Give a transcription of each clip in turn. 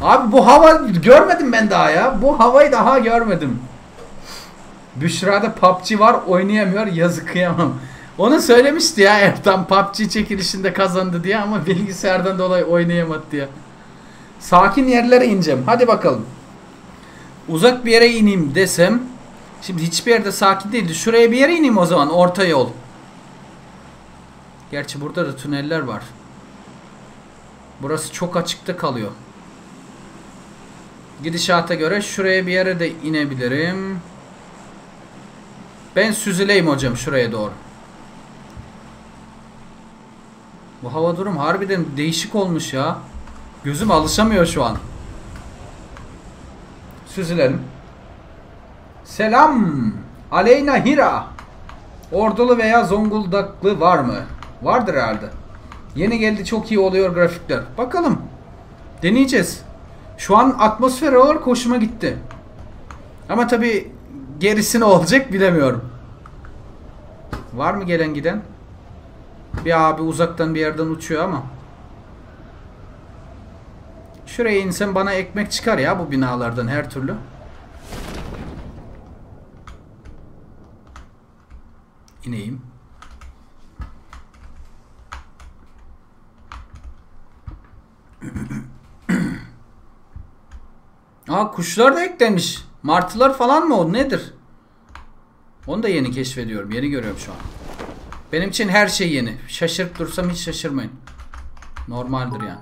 Abi bu hava görmedim ben daha ya. Bu havayı daha görmedim. Büşra'da PUBG var oynayamıyor yazık kıyamam. Onu söylemişti ya Ertan PUBG çekilişinde kazandı diye ama bilgisayardan dolayı oynayamadı diye. Sakin yerlere ineceğim. Hadi bakalım. Uzak bir yere ineyim desem. Şimdi hiçbir yerde sakin değildi. Şuraya bir yere ineyim o zaman. Orta yol. Gerçi burada da tüneller var. Burası çok açıkta kalıyor. Gidişata göre şuraya bir yere de inebilirim. Ben süzüleyim hocam şuraya doğru. Bu hava durum harbiden değişik olmuş ya. Gözüm alışamıyor şu an. Süzülelim. Selam. Aleyna Hira. Ordulu veya Zonguldaklı var mı? Vardır herhalde. Yeni geldi çok iyi oluyor grafikler. Bakalım. Deneyeceğiz. Şu an atmosfer olarak hoşuma gitti. Ama tabi gerisi ne olacak bilemiyorum. Var mı gelen giden? Bir abi uzaktan bir yerden uçuyor ama. Şuraya insem bana ekmek çıkar ya bu binalardan her türlü. İneyim. Aa kuşlar da eklenmiş. Martılar falan mı o nedir? Onu da yeni keşfediyorum. Yeni görüyorum şu an. Benim için her şey yeni. Şaşırıp dursam hiç şaşırmayın. Normaldir yani.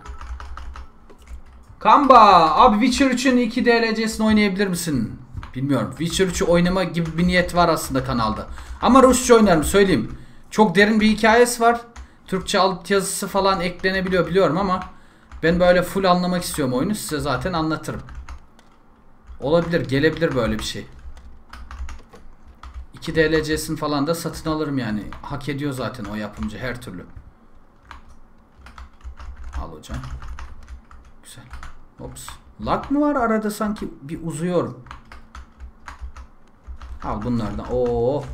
Kamba abi Witcher 3'ün 2 DLC'sini oynayabilir misin? Bilmiyorum. Witcher 3'ü oynama gibi bir niyet var aslında kanalda. Ama Rusça oynarım söyleyeyim. Çok derin bir hikayesi var. Türkçe altyazısı falan eklenebiliyor biliyorum ama ben böyle full anlamak istiyorum oyunu. Size zaten anlatırım. Olabilir, gelebilir böyle bir şey. 2 DLC'sini falan da satın alırım yani. Hak ediyor zaten o yapımcı her türlü. Al hocam. Güzel. Ops. Lag mı var arada sanki bir uzuyorum. Al bunlardan. Oo.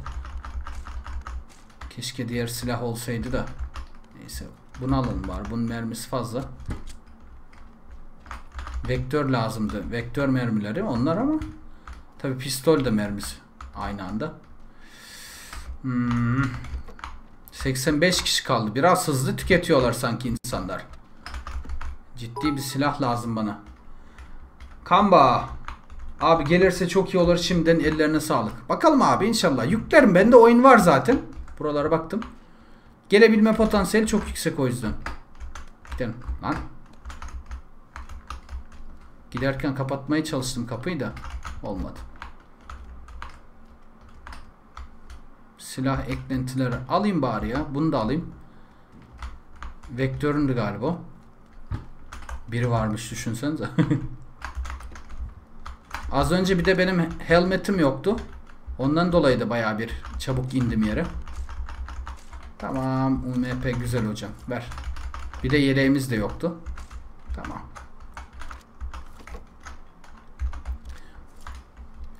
Keşke diğer silah olsaydı da. Neyse. Bunu alalım bari. Bunun mermisi fazla. Vektör lazımdı. Vektör mermileri onlar ama tabi pistol de mermisi aynı anda. Hmm. 85 kişi kaldı. Biraz hızlı tüketiyorlar sanki insanlar. Ciddi bir silah lazım bana. Kamba. Abi gelirse çok iyi olur. Şimdiden ellerine sağlık. Bakalım abi inşallah. Yüklerim. Bende oyun var zaten. Buralara baktım. Gelebilme potansiyeli çok yüksek o yüzden. Gidelim. Lan. Giderken kapatmaya çalıştım kapıyı da. Olmadı. Silah eklentileri alayım bari ya. Bunu da alayım. Vektöründü galiba. Biri varmış düşünsenize. Az önce bir de benim helmetim yoktu. Ondan dolayı da baya bir çabuk indim yere. Tamam. UMP güzel hocam. Ver. Bir de yeleğimiz de yoktu. Tamam.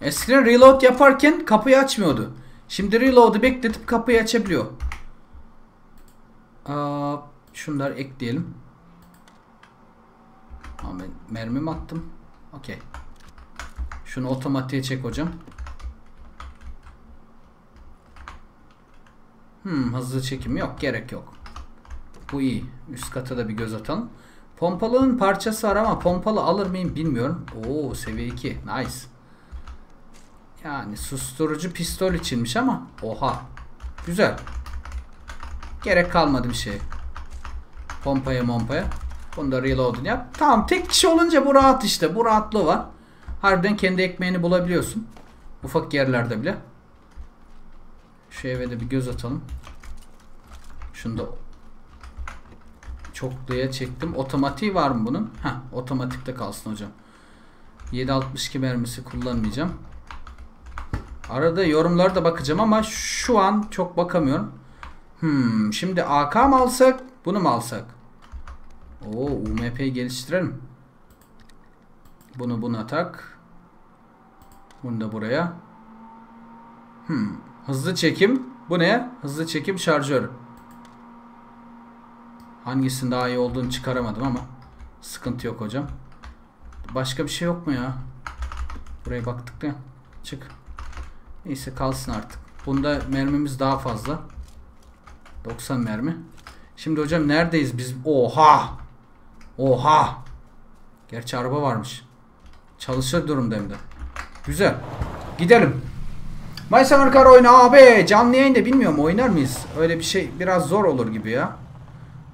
Eskiden reload yaparken kapıyı açmıyordu. Şimdi reload'u bekletip kapıyı açabiliyor. Aa, şunları ekleyelim. Aa, ben mermi mi attım? Okey. Şunu otomatiğe çek hocam. Hmm, hızlı çekim yok. Gerek yok. Bu iyi. Üst kata da bir göz atalım. Pompalının parçası var ama pompalı alır mıyım bilmiyorum. Oo seviye 2. Nice. Yani susturucu pistol içinmiş ama oha. Güzel. Gerek kalmadı bir şey. Pompaya mompaya. Bunu da reload'unu yap. Tamam tek kişi olunca bu rahat işte. Bu rahatlığı var. Harbiden kendi ekmeğini bulabiliyorsun. Ufak yerlerde bile. Şu eve de bir göz atalım. Şunu da çokluya çektim. Otomatiği var mı bunun? Heh, otomatikte kalsın hocam. 7.62 mermisi kullanmayacağım. Arada yorumlara da bakacağım ama şu an çok bakamıyorum. Hmm, şimdi AK mı alsak? Bunu mu alsak? Oo, UMP'yi geliştirelim. Bunu buna tak. Bunu da buraya. Hmm, hızlı çekim. Bu ne? Hızlı çekim şarjör. Hangisinin daha iyi olduğunu çıkaramadım ama sıkıntı yok hocam. Başka bir şey yok mu ya? Buraya baktık ya. Çık. Neyse kalsın artık. Bunda mermimiz daha fazla. 90 mermi. Şimdi hocam neredeyiz biz? Oha! Oha! Gerçi araba varmış. Çalışır durumda hem de. Güzel. Gidelim. My Summer Car oyna abi. Canlı yayında bilmiyorum oynar mıyız? Öyle bir şey biraz zor olur gibi ya.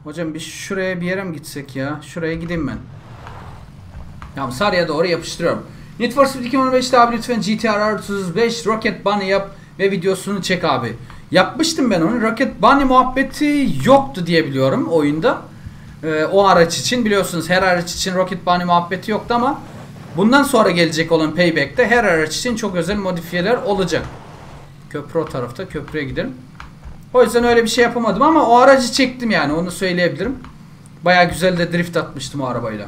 Hocam bir şuraya bir yere mi gitsek ya? Şuraya gideyim ben. Tamam Sarı'ya doğru yapıştırıyorum. Need for Speed 2015'te abi lütfen GTR 35 Rocket Bunny yap ve videosunu çek abi. Yapmıştım ben onu. Rocket Bunny muhabbeti yoktu diye biliyorum oyunda. Ee, o araç için biliyorsunuz her araç için Rocket Bunny muhabbeti yoktu ama bundan sonra gelecek olan Payback'te her araç için çok özel modifiyeler olacak. Köprü o tarafta. Köprüye gidelim. O yüzden öyle bir şey yapamadım ama o aracı çektim yani onu söyleyebilirim. Baya güzel de drift atmıştım o arabayla.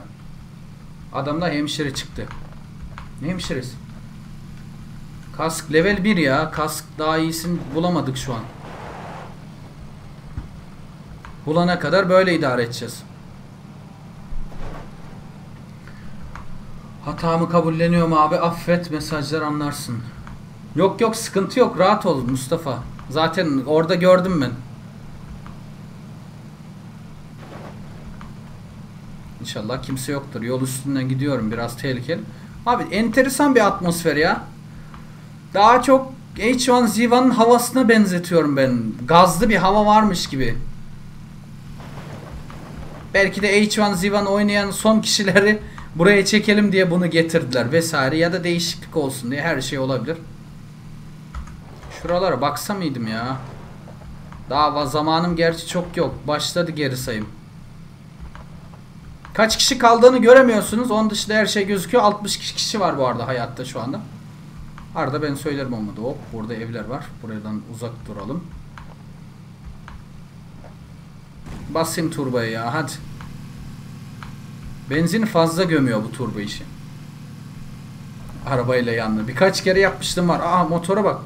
Adam da hemşire çıktı. Ne hemşiresi? Kask level 1 ya. Kask daha iyisini bulamadık şu an. Bulana kadar böyle idare edeceğiz. Hatamı kabulleniyorum abi. Affet mesajlar anlarsın. Yok yok sıkıntı yok. Rahat ol Mustafa. Zaten orada gördüm ben. İnşallah kimse yoktur. Yol üstünden gidiyorum. Biraz tehlikeli. Abi enteresan bir atmosfer ya. Daha çok H1Z1'ın havasına benzetiyorum ben. Gazlı bir hava varmış gibi. Belki de H1Z1 oynayan son kişileri buraya çekelim diye bunu getirdiler vesaire ya da değişiklik olsun diye her şey olabilir. Şuralara baksa mıydım ya? Daha zamanım gerçi çok yok. Başladı geri sayım. Kaç kişi kaldığını göremiyorsunuz. Onun dışında her şey gözüküyor. 60 kişi var bu arada hayatta şu anda. Arada ben söylerim olmadı. Hop burada evler var. Buradan uzak duralım. Basayım turbayı ya hadi. Benzin fazla gömüyor bu turbo işi. Arabayla yandı. Birkaç kere yapmıştım var. Aa motora bak.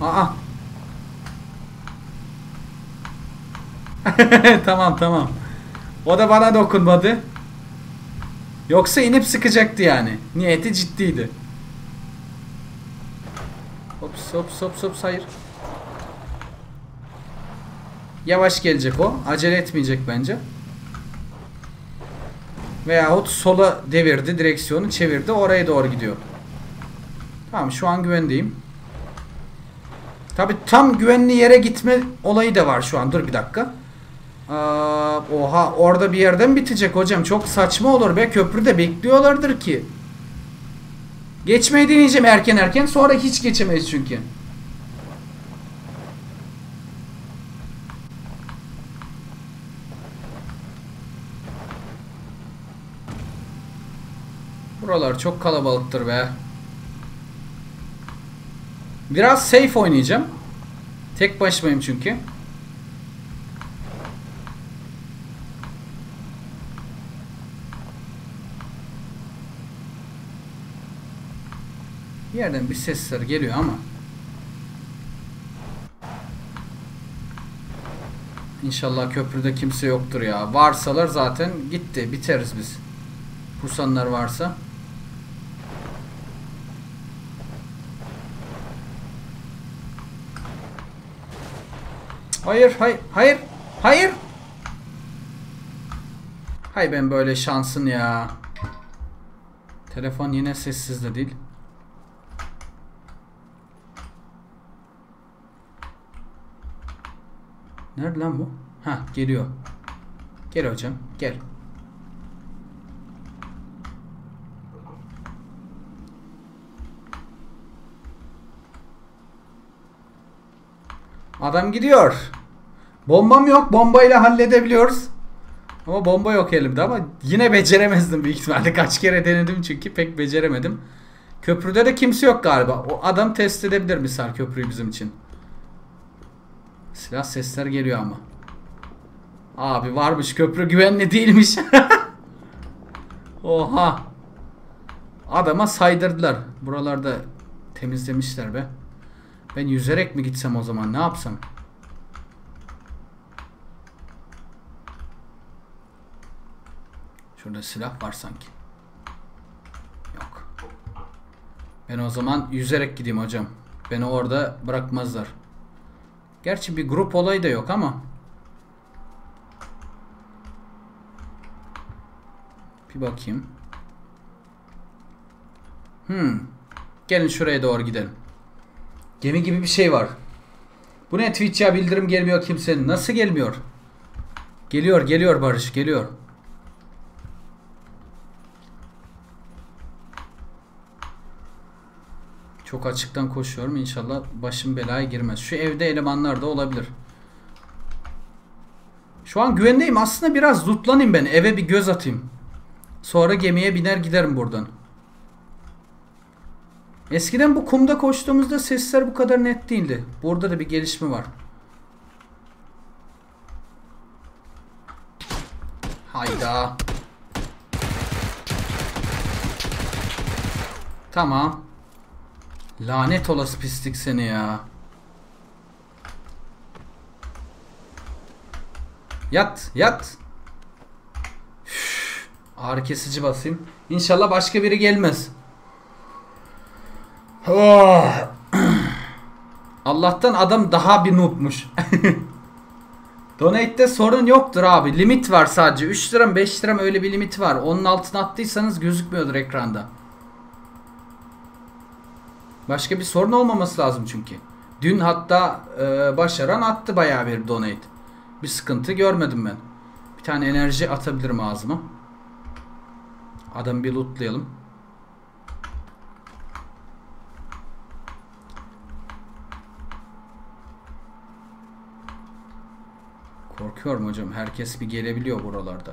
Aa. tamam tamam. O da bana dokunmadı. Yoksa inip sıkacaktı yani. Niyeti ciddiydi. Hops hops hops hops hayır. Yavaş gelecek o. Acele etmeyecek bence. Veyahut sola devirdi. Direksiyonu çevirdi. Oraya doğru gidiyor. Tamam şu an güvendeyim. Tabi tam güvenli yere gitme olayı da var şu an. Dur bir dakika. Aa, oha orada bir yerden bitecek hocam. Çok saçma olur be. Köprüde bekliyorlardır ki. Geçmeyi deneyeceğim erken erken. Sonra hiç geçemeyiz çünkü. Buralar çok kalabalıktır be. Biraz safe oynayacağım. Tek başımayım çünkü. Bir yerden bir sesler geliyor ama. İnşallah köprüde kimse yoktur ya. Varsalar zaten gitti. Biteriz biz. Pusanlar varsa. Hayır, hayır, hayır, hayır. Hay ben böyle şansın ya. Telefon yine sessiz de değil. Nerede lan bu? Ha geliyor. Gel hocam gel. Adam gidiyor. Bombam yok. Bombayla halledebiliyoruz. Ama bomba yok elimde ama yine beceremezdim büyük ihtimalle. Kaç kere denedim çünkü pek beceremedim. Köprüde de kimse yok galiba. O adam test edebilir misal köprüyü bizim için. Silah sesler geliyor ama. Abi varmış köprü güvenli değilmiş. Oha. Adama saydırdılar. Buralarda temizlemişler be. Ben yüzerek mi gitsem o zaman ne yapsam? Şurada silah var sanki. Ben o zaman yüzerek gideyim hocam. Beni orada bırakmazlar. Gerçi bir grup olayı da yok ama. Bir bakayım. Hmm. Gelin şuraya doğru gidelim. Gemi gibi bir şey var. Bu ne Twitch bildirim gelmiyor kimsenin. Nasıl gelmiyor? Geliyor geliyor Barış geliyor. Çok açıktan koşuyorum. İnşallah başım belaya girmez. Şu evde elemanlar da olabilir. Şu an güvendeyim. Aslında biraz lootlanayım ben. Eve bir göz atayım. Sonra gemiye biner giderim buradan. Eskiden bu kumda koştuğumuzda sesler bu kadar net değildi. Burada da bir gelişme var. Hayda. Tamam. Lanet olası pislik seni ya. Yat, yat. Üf, ağrı kesici basayım. İnşallah başka biri gelmez. Oh. Allah'tan adam daha bir noobmuş. Donate'de sorun yoktur abi. Limit var sadece. 3 lira 5 lira öyle bir limit var. Onun altına attıysanız gözükmüyordur ekranda. Başka bir sorun olmaması lazım çünkü. Dün hatta e, başaran attı bayağı bir donate. Bir sıkıntı görmedim ben. Bir tane enerji atabilirim ağzıma. Adamı bir lootlayalım. Korkuyorum hocam. Herkes bir gelebiliyor buralarda.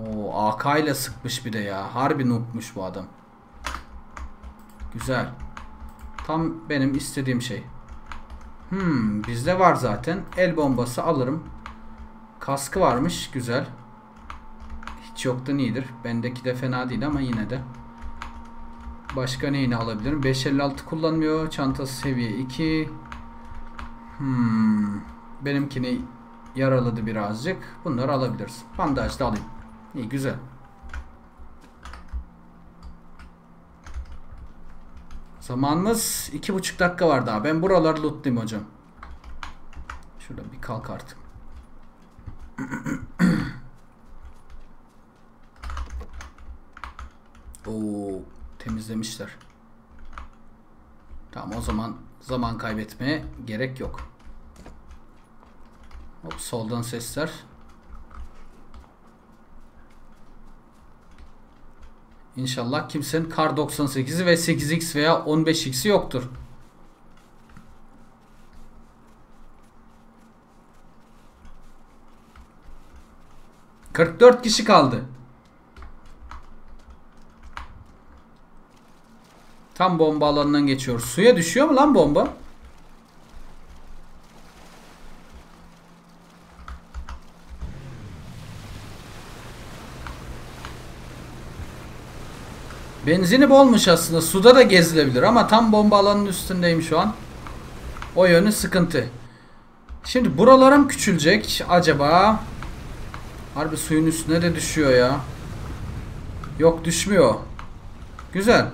Oo, AK ile sıkmış bir de ya. Harbi noobmuş bu adam. Güzel. Tam benim istediğim şey. Hmm, bizde var zaten. El bombası alırım. Kaskı varmış. Güzel. Hiç yoktan iyidir. Bendeki de fena değil ama yine de. Başka neyini alabilirim? 556 kullanmıyor. Çantası seviye 2. Hmm. Benimkini yaraladı birazcık. Bunları alabiliriz. Bandaj da alayım. İyi güzel. Zamanımız iki buçuk dakika var daha. Ben buraları lootlayayım hocam. Şurada bir kalk artık. Oo, temizlemişler. Tamam o zaman zaman kaybetmeye gerek yok. Hop soldan sesler. İnşallah kimsenin kar 98'i ve 8x veya 15x'i yoktur. ...44 kişi kaldı. Tam bomba alanından geçiyor. Suya düşüyor mu lan bomba? Benzini bolmuş aslında. Suda da gezilebilir ama tam bomba alanının üstündeyim şu an. O yönü sıkıntı. Şimdi buralara mı küçülecek acaba? Harbi suyun üstüne de düşüyor ya. Yok düşmüyor. Güzel.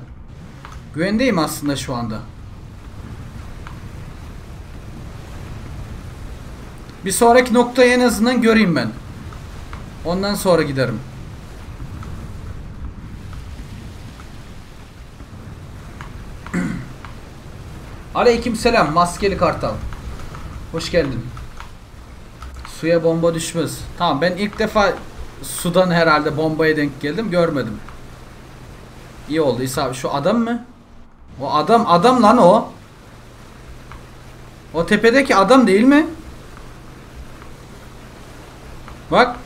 Güvendeyim aslında şu anda. Bir sonraki noktayı en azından göreyim ben. Ondan sonra giderim. Aleyküm selam maskeli kartal. Hoş geldin. Suya bomba düşmez. Tamam ben ilk defa sudan herhalde bombaya denk geldim görmedim. İyi oldu İsa abi. Şu adam mı? O adam adam lan o. O tepedeki adam değil mi? Bak.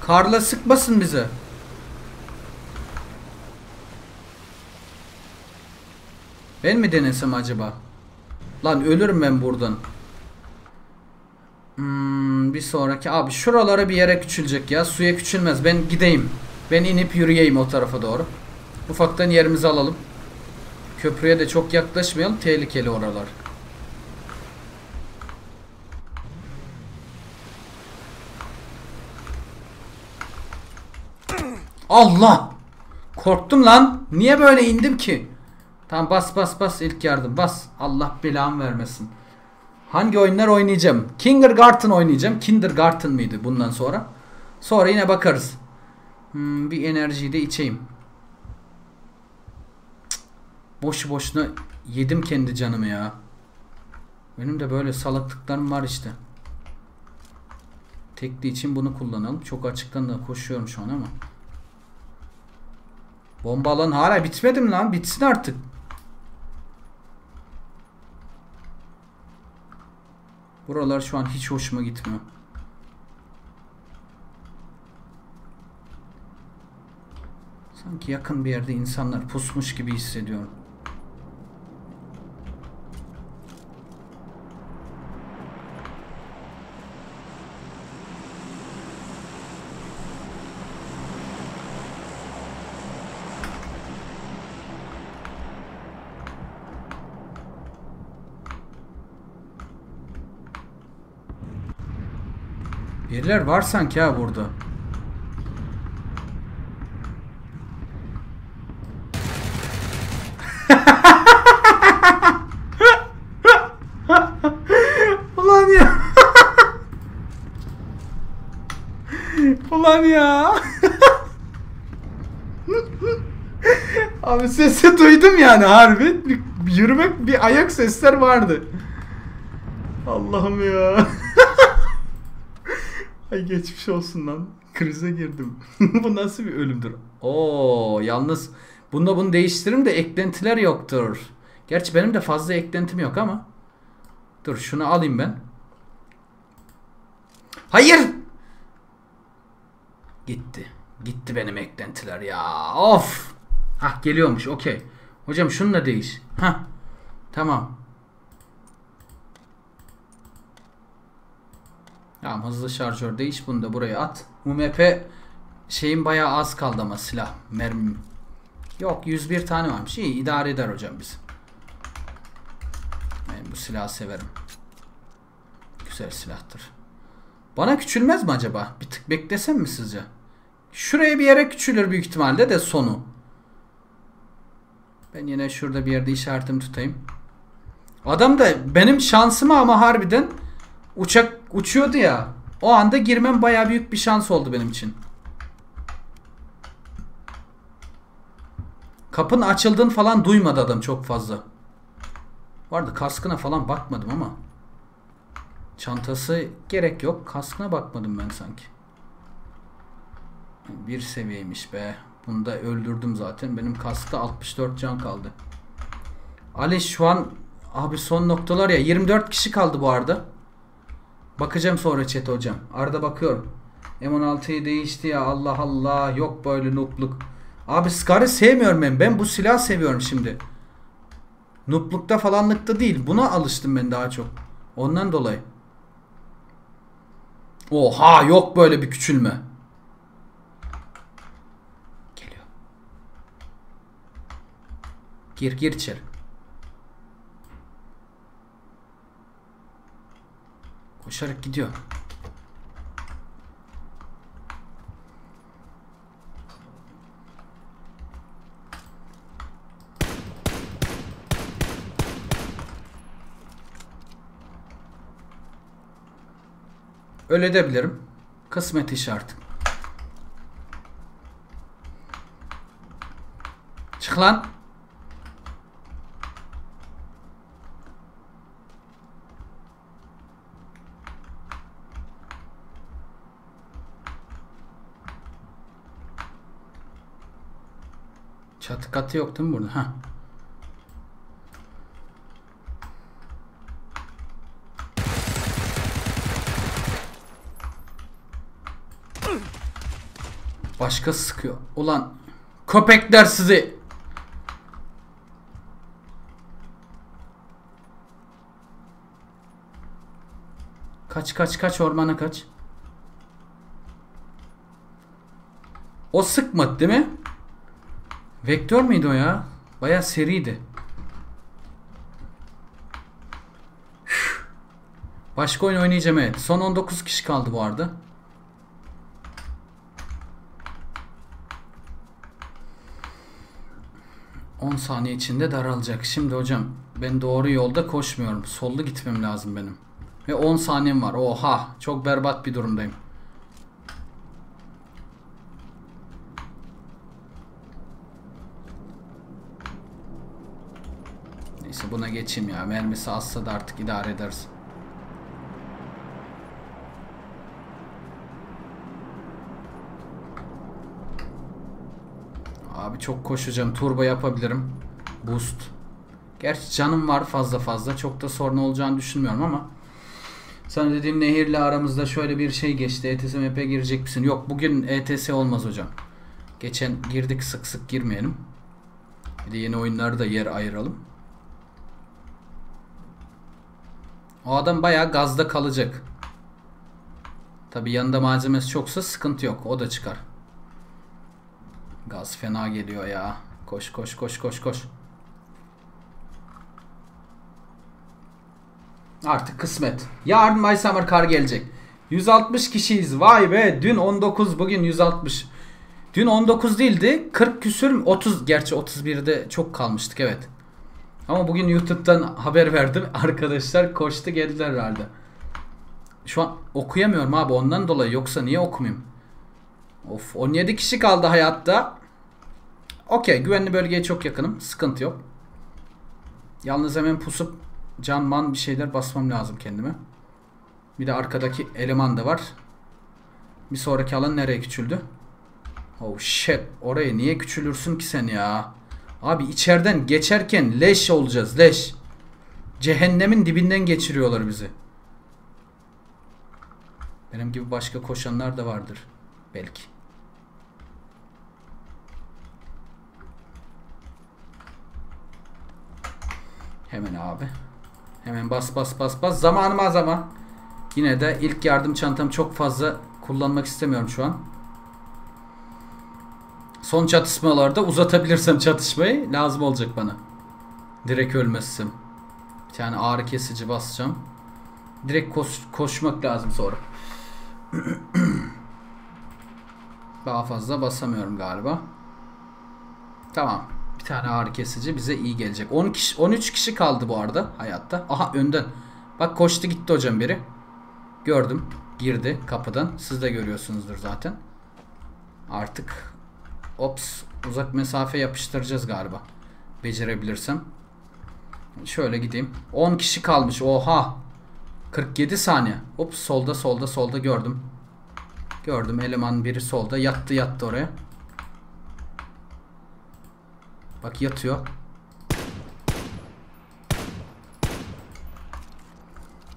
Karla sıkmasın bize. Ben mi denesem acaba? Lan ölürüm ben buradan. Hmm, bir sonraki abi şuralara bir yere küçülecek ya. Suya küçülmez. Ben gideyim. Ben inip yürüyeyim o tarafa doğru. Ufaktan yerimizi alalım. Köprüye de çok yaklaşmayalım. Tehlikeli oralar. Allah! Korktum lan. Niye böyle indim ki? Tamam bas bas bas ilk yardım bas. Allah belamı vermesin. Hangi oyunlar oynayacağım? Kindergarten oynayacağım. Kindergarten mıydı bundan sonra? Sonra yine bakarız. Hmm, bir enerjiyi de içeyim. Cık. Boşu boşuna yedim kendi canımı ya. Benim de böyle salaklıklarım var işte. Tekli için bunu kullanalım. Çok açıktan da koşuyorum şu an ama. Bomba alan hala bitmedi mi lan? Bitsin artık. Buralar şu an hiç hoşuma gitmiyor. Sanki yakın bir yerde insanlar pusmuş gibi hissediyorum. Biriler var sanki ha burada. Ulan ya. Ulan ya. Abi sesi duydum yani harbi. Bir, yürümek, bir ayak sesler vardı. Allah'ım ya. Ay geçmiş olsun lan. Krize girdim. Bu nasıl bir ölümdür? Oo, yalnız bunda bunu değiştiririm de eklentiler yoktur. Gerçi benim de fazla eklentim yok ama. Dur şunu alayım ben. Hayır. Gitti. Gitti benim eklentiler ya. Of. Hah geliyormuş. Okey. Hocam şunu da değiş. Hah. Tamam. Tamam hızlı şarjör değiş bunu da buraya at. UMP şeyin bayağı az kaldı ama silah mermim. Yok 101 tane varmış. İyi idare eder hocam biz. Ben bu silahı severim. Güzel silahtır. Bana küçülmez mi acaba? Bir tık beklesem mi sizce? Şuraya bir yere küçülür büyük ihtimalle de sonu. Ben yine şurada bir yerde işaretimi tutayım. Adam da benim şansıma ama harbiden uçak uçuyordu ya. O anda girmem baya büyük bir şans oldu benim için. Kapının açıldığını falan duymadı adam çok fazla. Vardı kaskına falan bakmadım ama. Çantası gerek yok. Kaskına bakmadım ben sanki. Bir seviyeymiş be. Bunu da öldürdüm zaten. Benim kaskta 64 can kaldı. Ali şu an abi son noktalar ya. 24 kişi kaldı bu arada. Bakacağım sonra chat hocam. Arada bakıyorum. M16'yı değişti ya Allah Allah. Yok böyle noobluk. Abi Scar'ı sevmiyorum ben. Ben bu silah seviyorum şimdi. Nooblukta falanlıkta değil. Buna alıştım ben daha çok. Ondan dolayı. Oha yok böyle bir küçülme. Geliyor. Gir gir içeri. Koşarak gidiyor. Öyle edebilirim. Kısmet işi artık. Çık lan. Çatı katı yok değil mi burada? Heh. Başka sıkıyor. Ulan köpekler sizi. Kaç kaç kaç ormana kaç. O sıkmadı değil mi? Vektör müydü o ya? Baya seriydi. Başka oyun oynayacağım evet. Son 19 kişi kaldı bu arada. 10 saniye içinde daralacak. Şimdi hocam ben doğru yolda koşmuyorum. Sollu gitmem lazım benim. Ve 10 saniyem var. Oha çok berbat bir durumdayım. Neyse buna geçeyim ya. Mermisi azsa da artık idare ederiz. Abi çok koşacağım. Turbo yapabilirim. Boost. Gerçi canım var fazla fazla. Çok da sorun olacağını düşünmüyorum ama. Sana dediğim nehirle aramızda şöyle bir şey geçti. ETS map'e girecek misin? Yok bugün ETS olmaz hocam. Geçen girdik sık sık girmeyelim. Bir de yeni oyunları da yer ayıralım. O adam bayağı gazda kalacak. Tabi yanında malzemesi çoksa sıkıntı yok. O da çıkar. Gaz fena geliyor ya. Koş koş koş koş koş. Artık kısmet. Yarın My Summer Car gelecek. 160 kişiyiz. Vay be. Dün 19 bugün 160. Dün 19 değildi. 40 küsür 30 gerçi 31'de çok kalmıştık evet. Ama bugün YouTube'dan haber verdim. Arkadaşlar koştu geldiler herhalde. Şu an okuyamıyorum abi ondan dolayı yoksa niye okumayayım? Of 17 kişi kaldı hayatta. Okey güvenli bölgeye çok yakınım. Sıkıntı yok. Yalnız hemen pusup can man bir şeyler basmam lazım kendime. Bir de arkadaki eleman da var. Bir sonraki alan nereye küçüldü? Oh shit. Oraya niye küçülürsün ki sen ya? Abi içeriden geçerken leş olacağız leş. Cehennemin dibinden geçiriyorlar bizi. Benim gibi başka koşanlar da vardır. Belki. Hemen abi. Hemen bas bas bas bas. Zamanım az ama. Yine de ilk yardım çantamı çok fazla kullanmak istemiyorum şu an. Son çatışmalarda uzatabilirsem çatışmayı lazım olacak bana. Direkt ölmezsem. Bir tane ağrı kesici basacağım. Direkt koş, koşmak lazım sonra. Daha fazla basamıyorum galiba. Tamam. Bir tane ağrı kesici bize iyi gelecek. 10 kişi 13 kişi kaldı bu arada hayatta. Aha önden. Bak koştu gitti hocam biri. Gördüm. Girdi kapıdan. Siz de görüyorsunuzdur zaten. Artık ops uzak mesafe yapıştıracağız galiba. Becerebilirsem. Şöyle gideyim. 10 kişi kalmış. Oha. 47 saniye. Ops solda solda solda gördüm. Gördüm eleman biri solda yattı yattı oraya. Bak yatıyor.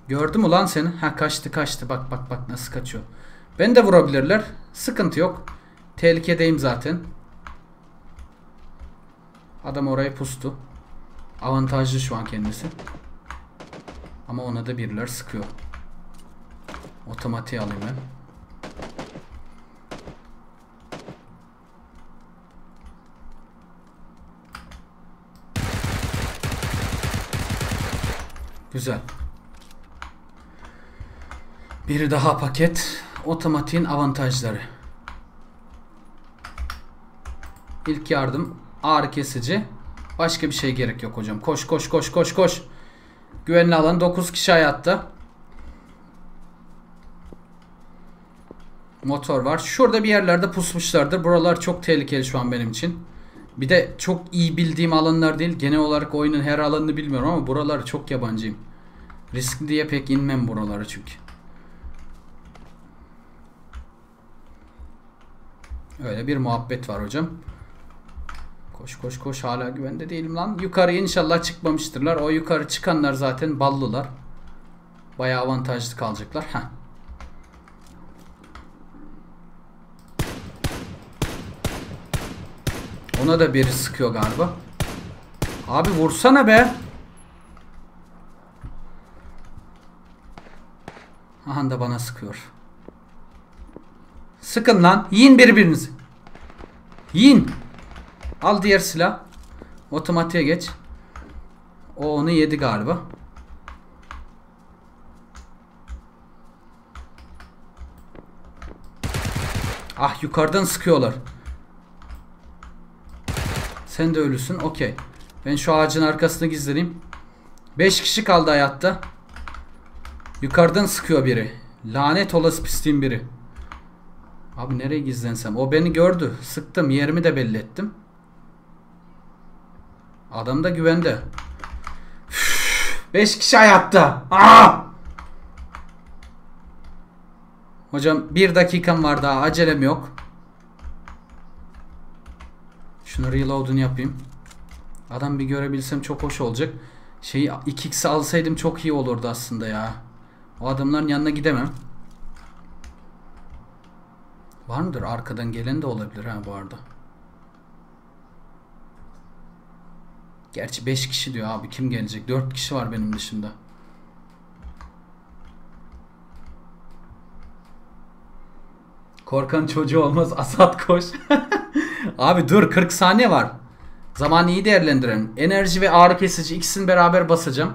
Gördüm ulan seni. Ha kaçtı kaçtı. Bak bak bak nasıl kaçıyor. Ben de vurabilirler. Sıkıntı yok. Tehlikedeyim zaten. Adam oraya pustu. Avantajlı şu an kendisi. Ama ona da biriler sıkıyor. Otomatiğe alayım ben. Güzel. Biri daha paket. Otomatiğin avantajları. İlk yardım, ağrı kesici. Başka bir şey gerek yok hocam. Koş koş koş koş koş. Güvenli alan 9 kişi hayatta. Motor var. Şurada bir yerlerde pusmuşlardır. Buralar çok tehlikeli şu an benim için. Bir de çok iyi bildiğim alanlar değil. Genel olarak oyunun her alanını bilmiyorum ama buralar çok yabancıyım. Riskli diye pek inmem buralara çünkü. Öyle bir muhabbet var hocam. Koş koş koş hala güvende değilim lan. Yukarıya inşallah çıkmamıştırlar. O yukarı çıkanlar zaten ballılar. Bayağı avantajlı kalacaklar. Heh. Ona da biri sıkıyor galiba. Abi vursana be. Aha da bana sıkıyor. Sıkın lan. Yiyin birbirinizi. Yiyin. Al diğer silah. Otomatiğe geç. O onu yedi galiba. Ah yukarıdan sıkıyorlar. Sen de ölüsün. Okey. Ben şu ağacın arkasına gizleneyim. 5 kişi kaldı hayatta. Yukarıdan sıkıyor biri. Lanet olası pisliğin biri. Abi nereye gizlensem? O beni gördü. Sıktım. Yerimi de belli ettim. Adam da güvende. 5 kişi hayatta. Aa! Hocam bir dakikam var daha. Acelem yok. Şunu reload'unu yapayım. Adam bir görebilsem çok hoş olacak. Şeyi 2x'i alsaydım çok iyi olurdu aslında ya. O adamların yanına gidemem. Var mıdır? Arkadan gelen de olabilir ha bu arada. Gerçi 5 kişi diyor abi. Kim gelecek? 4 kişi var benim dışında. Korkan çocuğu olmaz. Asat koş. abi dur 40 saniye var. Zamanı iyi değerlendirelim. Enerji ve ağrı kesici ikisini beraber basacağım.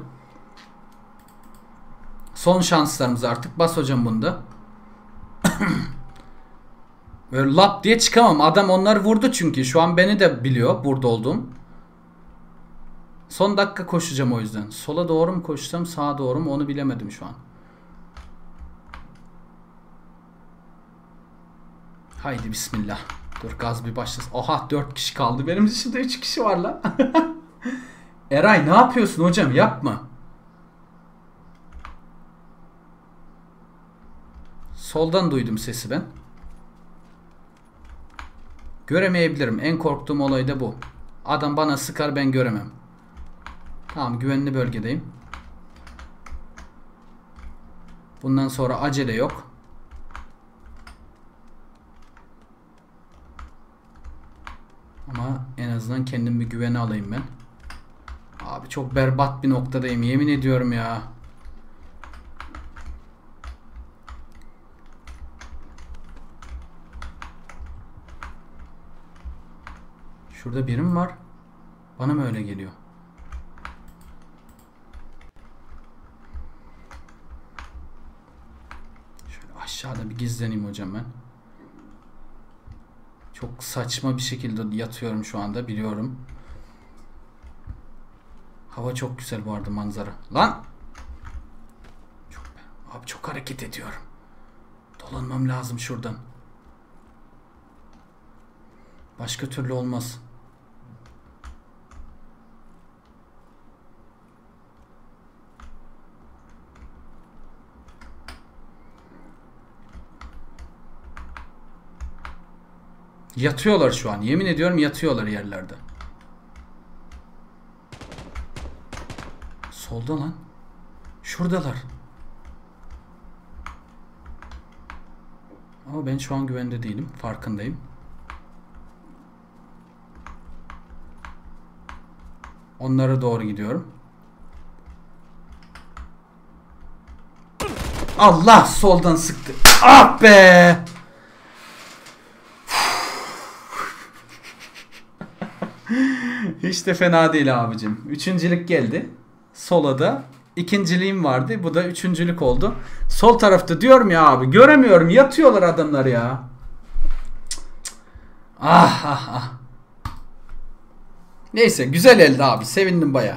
Son şanslarımız artık. Bas hocam bunda. Böyle lap diye çıkamam. Adam onları vurdu çünkü. Şu an beni de biliyor burada olduğum. Son dakika koşacağım o yüzden. Sola doğru mu koşsam sağa doğru mu onu bilemedim şu an. Haydi bismillah. Dur gaz bir başlasın. Oha 4 kişi kaldı. Benim dışında 3 kişi var lan. Eray ne yapıyorsun hocam yapma. Soldan duydum sesi ben. Göremeyebilirim. En korktuğum olay da bu. Adam bana sıkar ben göremem. Tamam güvenli bölgedeyim. Bundan sonra acele yok. Ama en azından kendim bir güvene alayım ben. Abi çok berbat bir noktadayım yemin ediyorum ya. Şurada birim var. Bana mı öyle geliyor? Şöyle aşağıda bir gizleneyim hocam ben. Çok saçma bir şekilde yatıyorum şu anda biliyorum. Hava çok güzel bu arada manzara. Lan! Çok, abi çok hareket ediyorum. Dolanmam lazım şuradan. Başka türlü olmaz. Yatıyorlar şu an. Yemin ediyorum yatıyorlar yerlerde. Solda lan. Şuradalar. Ama ben şu an güvende değilim. Farkındayım. Onlara doğru gidiyorum. Allah soldan sıktı. Ah be! Hiç fena değil abicim. Üçüncülük geldi. Sola da ikinciliğim vardı. Bu da üçüncülük oldu. Sol tarafta diyorum ya abi. Göremiyorum. Yatıyorlar adamlar ya. Ah ah ah. Neyse güzel elde abi. Sevindim baya.